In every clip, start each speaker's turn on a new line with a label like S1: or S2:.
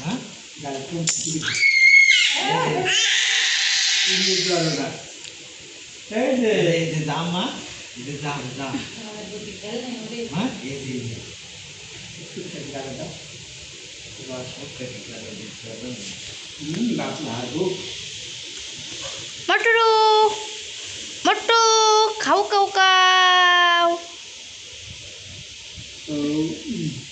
S1: Hả?
S2: Là không chịu. Ini jualan. Eh,
S1: ini dama, ini dama, dama. Hah? Ini.
S2: Itu kerja kita. Kita sok
S1: kerja kita di sana.
S2: Hmm, nak lagu.
S3: Matu, matu, kau kau kau.
S2: Oh.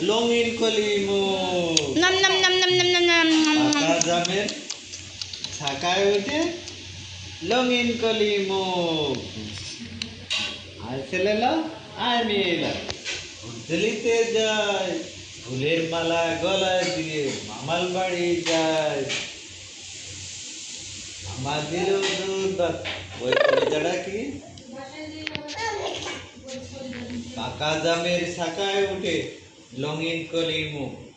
S1: Longin kalimo.
S3: Nam nam nam nam nam nam nam. Aka
S1: jaben ছাকায় উঠে লঙ্গিন কলিমো আর ছেলেলা আর মেয়েলা ভুলতে যায় ফুলের মালা গলায় দিয়ে মামাল বাড়ি যায় আমাদেরও দুর্বার ওই কলিজাটা কি পাকা জামের শাখায় উঠে Longin ko limo.